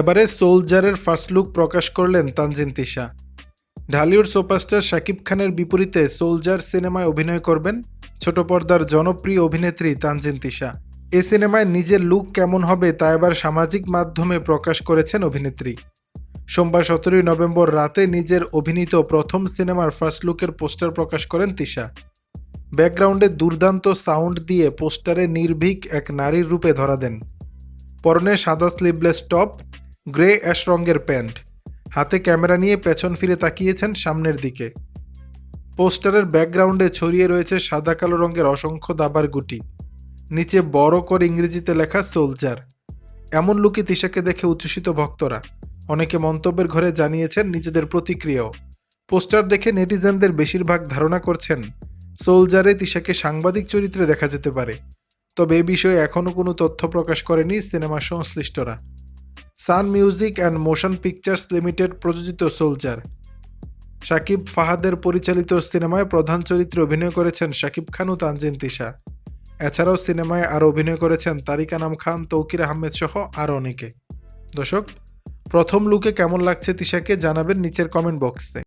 এবারে সোলজারের first look প্রকাশ করলেন তানজিন তিশা। ঢালিউড সুপারস্টার শাকিব খানের বিপরীতে সোলজার সিনেমায় অভিনয় করবেন ছোট পর্দার জনপ্রিয় অভিনেত্রী তানজিন তিশা। এ সিনেমায় নিজের লুক কেমন হবে তা এবার সামাজিক মাধ্যমে প্রকাশ করেছেন অভিনেত্রী। সোমবার সতেরোই নভেম্বর রাতে নিজের অভিনীত প্রথম সিনেমার ফার্স্ট লুকের পোস্টার প্রকাশ করেন তিশা। ব্যাকগ্রাউন্ডে দুর্দান্ত সাউন্ড দিয়ে পোস্টারে নির্ভীক এক নারীর রূপে ধরা দেন। পরনে সাদা স্লিভলেস টপ গ্রে অ্যাশ রঙের প্যান্ট। হাতে ক্যামেরা নিয়ে পেছন ফিরে তাকিয়েছেন সামনের দিকে। পোস্টারের ব্যাকগ্রাউন্ডে ছড়িয়ে রয়েছে সাদা কালো রঙের অসংখ্য দাবার গুটি। নিচে বড় করে ইংরেজিতে লেখা সোলজার। এমন লুকে তিশাকে দেখে উচ্ছ্বসিত ভক্তরা। অনেকে মন্তব্যের ঘরে জানিয়েছেন নিজেদের প্রতিক্রিয়াও। পোস্টার দেখে নেটিজেনদের বেশিরভাগ ধারণা করছেন, সোলজারে তিশাকে সাংবাদিক চরিত্রে দেখা যেতে পারে। তবে এ বিষয়ে এখনও কোনো তথ্য প্রকাশ করেনি সিনেমা সংশ্লিষ্টরা। Sun Music and Motion Pictures Limited প্রযোজিত সোলজার। শাকিব ফাহাদের পরিচালিত সিনেমায় প্রধান চরিত্রে অভিনয় করেছেন শাকিব খান ও তানজিন তিশা। এছাড়াও সিনেমায় আরও অভিনয় করেছেন তারিকা নাম খান, তৌকির আহমেদ সহ আরও অনেকে। দর্শক, প্রথম লুকে কেমন লাগছে তিশাকে জানাবেন নিচের কমেন্ট বক্সে